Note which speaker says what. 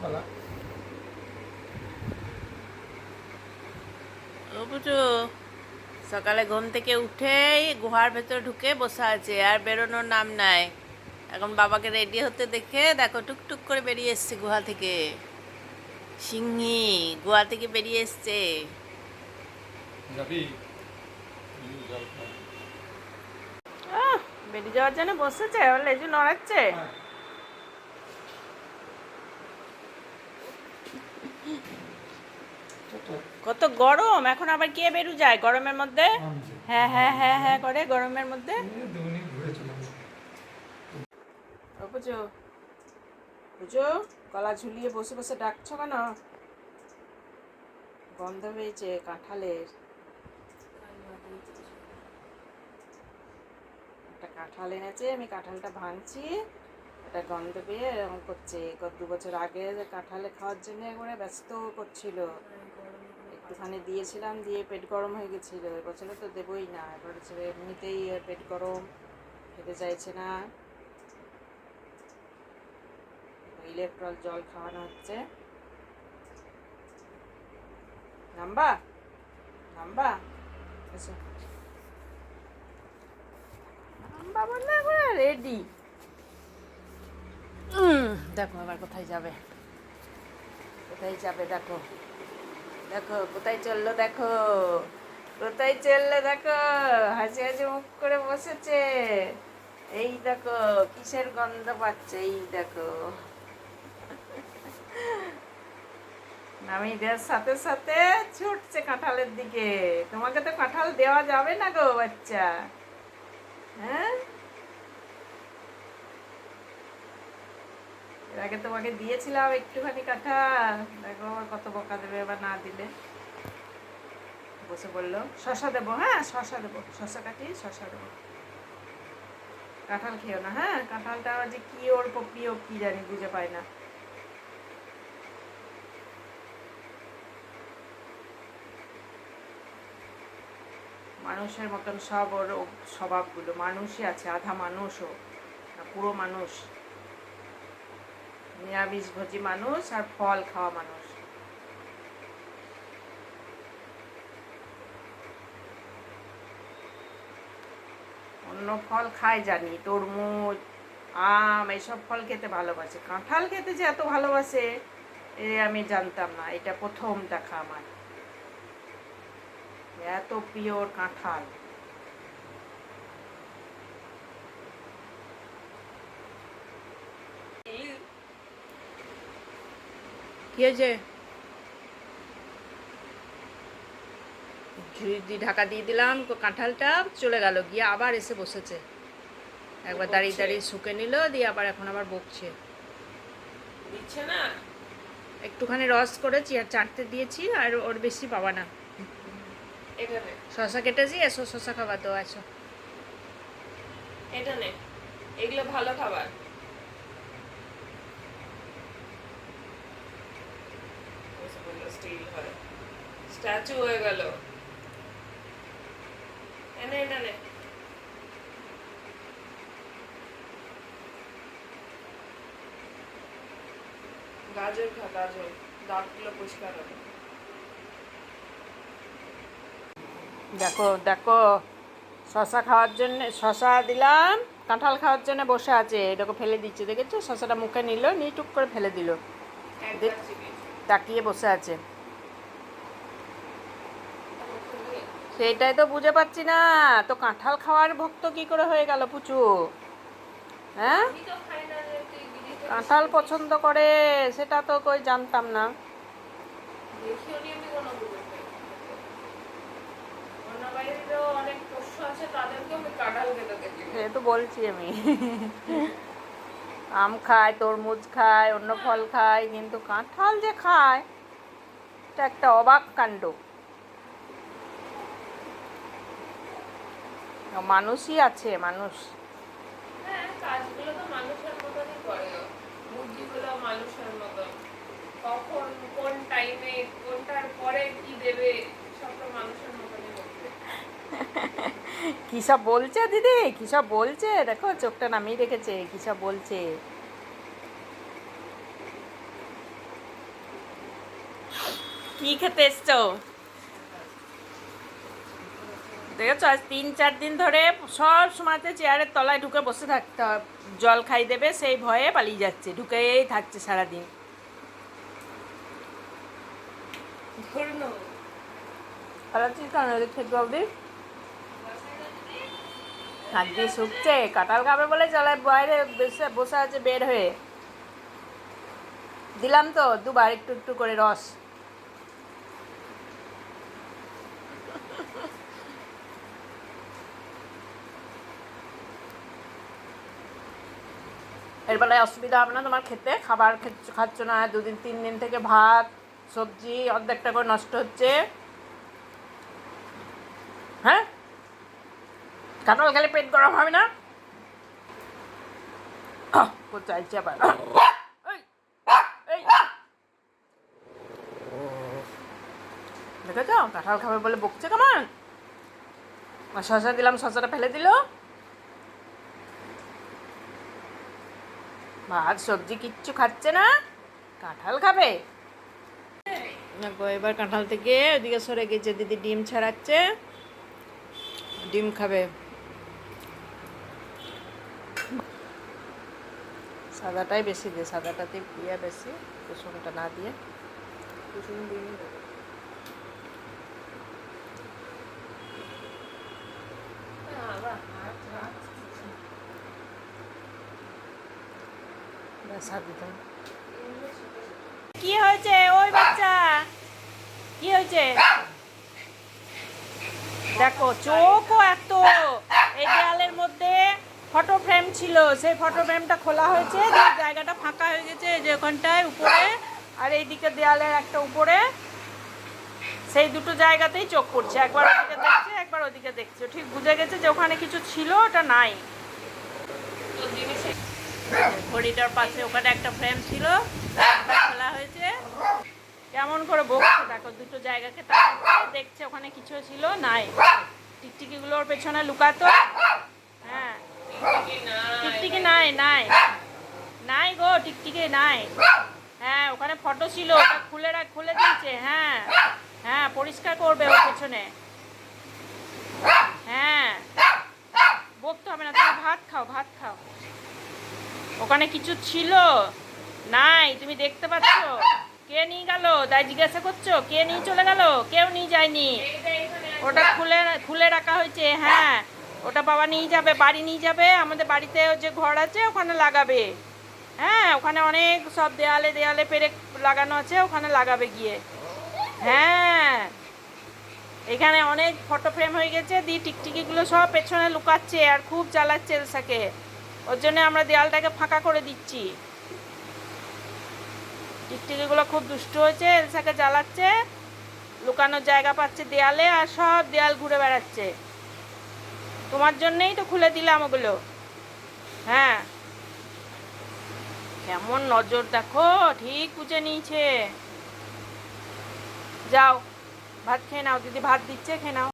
Speaker 1: কলা
Speaker 2: ও পুচু সকালে ঘুম থেকে উঠেই গুহার ভেতর ঢুকে বসে আছে আর বেরোনোর নাম নাই। এখন বাবাকে রেডি হতে দেখে দেখো টুকটুক করে বেরিয়ে এসছে গুহা থেকে। সিংহি গুহা থেকে বেরিয়ে এসছে। বেরিয়ে যাওয়ার জন্য বসেছে লেজু নড়াচ্ছে। কত গরম এখন আবার কে বেরু যায়? গরমের মধ্যে? হ্যাঁ হ্যাঁ হ্যাঁ হ্যাঁ করে গরমের মধ্যে? পুজো। গলা ঝুলিয়ে বসে বসে ডাকছো কেন? গন্ধ হয়েছে কাঁঠালের। একটা কাঁঠাল এনেছে আমি কাঁঠালটা ভাঙছি। একটা গন্ধ পেয়ে এরকম করছে। দু বছর আগে কাঁঠালে খাওয়ার জন্য একবারে ব্যস্ত করছিল। একটুখানি দিয়েছিলাম, দিয়ে পেট গরম হয়ে গেছিল। এবছরে তো দেবই না। এবার হচ্ছে এমনিতেই পেট গরম, খেতে চাইছে না। ইলেকট্রল জল খাওয়ানো হচ্ছে। নাম্বা? নাম্বা? এসো নাম্বা বললে রেডি দেখো আবার কোথায় যাবে। কোথায় যাবে দেখো। দেখো, কোথায় চলল দেখো। কোথায় চলল দেখো। হাসি হাসি মুখ করে বসেছে। এই দেখো, কিসের গন্ধ পাচ্ছে? এই দেখো। নামি দেওয়ার সাথে সাথে ছুটছে কাঁঠালের দিকে। তোমাকে তো কাঁঠাল দেওয়া যাবে না গো বাচ্চা। হ্যাঁ? আগে তোমাকে দিয়েছিলাম একটুখানি কাঁঠাল দেখো আবার কত বকা দেবে এবার না দিলে। বসে বলল, শশা দেবো হ্যাঁ শশা দেবো। শশা কাটি, শশা দেবো। কাঁঠাল খেও না হ্যাঁ কাঁঠালটা যে কি ওর প্রিয় কি জানি বুঝে পায় না। মানুষের মতন সব ওর স্বভাবগুলো। মানুষই আছে, আধা মানুষও পুরো মানুষ। নিরামিষভোজী মানুষ আর ফল খাওয়া মানুষ। অন্য ফল খায় জানি, তরমুজ, আম, এইসব ফল খেতে ভালোবাসে। কাঁঠাল খেতে যে এত ভালোবাসে, এ আমি জানতাম না, এটা প্রথম দেখা আমার। এত পিওর কাঁঠাল। কি হয়েছে ঝুড়ি ঢাকা দিয়ে দিলাম কাঁঠালটা চলে গেল গিয়ে আবার এসে বসেছে। একবার দাঁড়িয়ে দাঁড়িয়ে শুকে নিল দিয়ে আবার এখন আবার বকছে। একটুখানি রস করেছি আর চাটতে দিয়েছি আর ওর বেশি পাবা নে। শশা কেটেছি এসো শশা খাবার তো এসো।
Speaker 3: এটা নে এগুলো ভালো খাবার। স্টিল হয়। স্ট্যাচু হয়ে গেল। এনে এটা নে গাজর খা গাজর। দাঁতগুলো পরিষ্কার হবে।
Speaker 2: দেখো দেখো। শশা খাওয়ার জন্য শশা দিলাম। কাঁঠাল খাওয়ার জন্য বসে আছে। দেখো ফেলে দিচ্ছে দেখেছ? শশাটা মুখে নিল নিয়ে টুক করে ফেলে দিল। তাকিয়ে বসে আছে। সেটাই তো বুঝে পাচ্ছি না। তো কাঁঠাল খাওয়ার ভক্ত কি করে হয়ে গেল পুচু? হ্যাঁ? কাঁঠাল পছন্দ করে সেটা তো কই জানতাম না। সে তো বলছি আমি। আম খায়, তরমুজ খায়, অন্য ফল খায়, কিন্তু কাঁঠাল যে খায়, এটা একটা অবাক কাণ্ড। মানুষই আছে, মানুষ।
Speaker 3: হ্যাঁ কখন, কোন টাইমে কোনটার পরে কি দেবে, সব তো মানুষের
Speaker 2: কী সব বলছে দিদি? কী সব বলছে? দেখো, চোখটা নামিয়ে রেখেছে। কী সব বলছে? কি খেতে এসছো? দেখেছ, আজ তিন, চার দিন ধরে সব সময়তে চেয়ারের তলায় ঢুকে বসে থাকতে জল খাই দেবে, সেই ভয়ে পালিয়ে যাচ্ছে। ঢুকেই থাকছে সারাদিন। পালাচ্ছিস কেন খেতে পাবি হাত শুকছে। কাঁঠাল খাবে বলে চলে বাইরে বসে বসে আছে বের হয়ে। দিলাম তো, দুবার একটু একটু করে রস। এর বেলায় অসুবিধা হবে না তোমার খেতে? খাবার খাচ্ছ না, দুদিন, তিন দিন থেকে ভাত, সবজি অর্ধেকটা করে নষ্ট হচ্ছে। হ্যাঁ? কাঁঠাল খেলে পেট গরম হবে না? চাইছে আবার। দেখেছ? কাঁঠাল খাবে বলে বকছে কেমন? শশা দিলাম, শশাটা ফেলে দিল। ভাত, সবজি কিচ্ছু খাচ্ছে না। কাঁঠাল খাবে। এবার কাঁঠাল থেকে ওদিকে সরে গেছে, দিদি ডিম ছাড়াচ্ছে। ডিম খাবে। সাদাটাই বেশি দিয়ে, সাদাটাতে ইয়ে বেশি কুসুমটা না দিয়ে। কুসুম দিয়ে। কি হয়েছে? ওই বাচ্চা! কি হয়েছে? দেখো, চোখও এত, এই দেয়ালের মধ্যে। ফটো ফ্রেম ছিল। সেই ফটো ফ্রেমটা খোলা হয়েছে জায়গাটা ফাঁকা হয়ে গেছে যে ওখানটায় উপরে। আর এইদিকে দেয়ালের একটা উপরে। সেই দুটো জায়গাতেই চোখ পড়ছে। একবার ওদিকে দেখছে, একবার ওদিকে দেখছে। ঠিক বুঝে গেছে যে ওখানে কিছু ছিল, ওটা নাই। ঘড়িটার পাশে ওখানে একটা ফ্রেম ছিল খোলা হয়েছে। কেমন করে বকছে, দেখো, দুটো জায়গাকে দেখছে ওখানে কিছু ছিল, নাই। টিকটিকিগুলোর পেছনে লুকাতো।
Speaker 3: টিকটিকি নাই
Speaker 2: নাই। নাই গো, টিকটিকি নাই। হ্যাঁ ওখানে ফটো ছিল, ওটা খুলে রাখ, খুলে দিয়েছে হ্যাঁ। হ্যাঁ পরিষ্কার করবে ওর পেছনে। হ্যাঁ। বকতে হবে না, তুমি ভাত খাও ভাত খাও। ওখানে কিছু ছিল? নাই, তুমি দেখতে পাচ্ছ? কে নিয়ে গেল? তাই জিজ্ঞাসা করছ? কে নিয়ে চলে গেল? কেউ নিয়ে যায়নি। ওটা খুলে খুলে রাখা হয়েছে হ্যাঁ। ওটা বাবা নিয়ে যাবে, বাড়ি নিয়ে যাবে, আমাদের বাড়িতে যে ঘর আছে ওখানে লাগাবে। হ্যাঁ ওখানে অনেক সব দেয়ালে দেয়ালে পেরেক লাগানো আছে, ওখানে লাগাবে গিয়ে। হ্যাঁ এখানে অনেক ফটো ফ্রেম হয়ে গেছে দিয়ে টিকটিকিগুলো সব পেছনে লুকাচ্ছে আর খুব জ্বালাচ্ছে এলসাকে। ওর জন্য আমরা দেয়ালটাকে ফাঁকা করে দিচ্ছি। টিকটিকিগুলো খুব দুষ্ট হয়েছে, এলসাকে জ্বালাচ্ছে, লুকানোর জায়গা পাচ্ছে দেয়ালে আর সব দেয়াল ঘুরে বেড়াচ্ছে। তোমার জন্যেই তো খুলে দিলাম ওগুলো। হ্যাঁ। কেমন নজর দেখো, ঠিক বুঝে নিয়েছে। যাও, ভাত খেয়ে নাও, দিদি ভাত দিচ্ছে, খেয়ে নাও।